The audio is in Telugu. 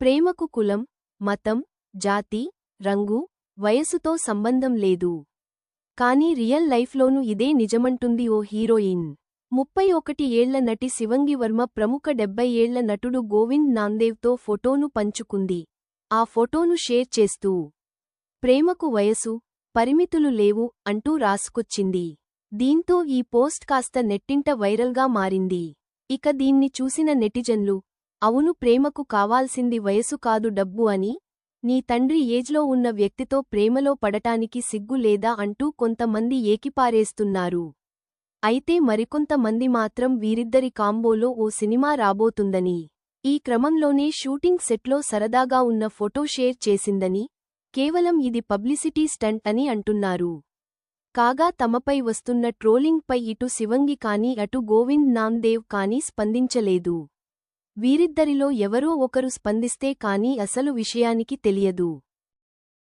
ప్రేమకు కులం మతం జాతి రంగు వయసుతో సంబంధం లేదు. కానీ రియల్ లైఫ్లోనూ ఇదే నిజమంటుంది ఓ హీరోయిన్. ముప్పై ఒకటి ఏళ్ళ నటి శివంగి వర్మ ప్రముఖ డెబ్బై ఏళ్ళ నటుడు గోవింద్ నాందేవ్తో ఫోటోను పంచుకుంది. ఆ ఫోటోను షేర్ చేస్తూ ప్రేమకు వయసు పరిమితులు లేవు అంటూ రాసుకొచ్చింది. దీంతో ఈ పోస్ట్ కాస్త నెట్టింట వైరల్గా మారింది. ఇక దీన్ని చూసిన నెటిజన్లు అవును ప్రేమకు కావాల్సింది వయసు కాదు డబ్బు అని నీ తండ్రి ఏజ్లో ఉన్న వ్యక్తితో ప్రేమలో పడటానికి సిగ్గు లేదా అంటూ కొంతమంది ఏకిపారేస్తున్నారు. అయితే మరికొంతమంది మాత్రం వీరిద్దరి కాంబోలో ఓ సినిమా రాబోతుందని ఈ క్రమంలోనే షూటింగ్ సెట్లో సరదాగా ఉన్న ఫోటో షేర్ చేసిందని కేవలం ఇది పబ్లిసిటీ స్టంట్ అని అంటున్నారు. కాగా తమపై వస్తున్న ట్రోలింగ్పై ఇటు శివంగి కానీ అటు గోవింద్ నాందేవ్ కానీ స్పందించలేదు. వీరిద్దరిలో ఎవరో ఒకరు స్పందిస్తే కానీ అసలు విషయానికి తెలియదు.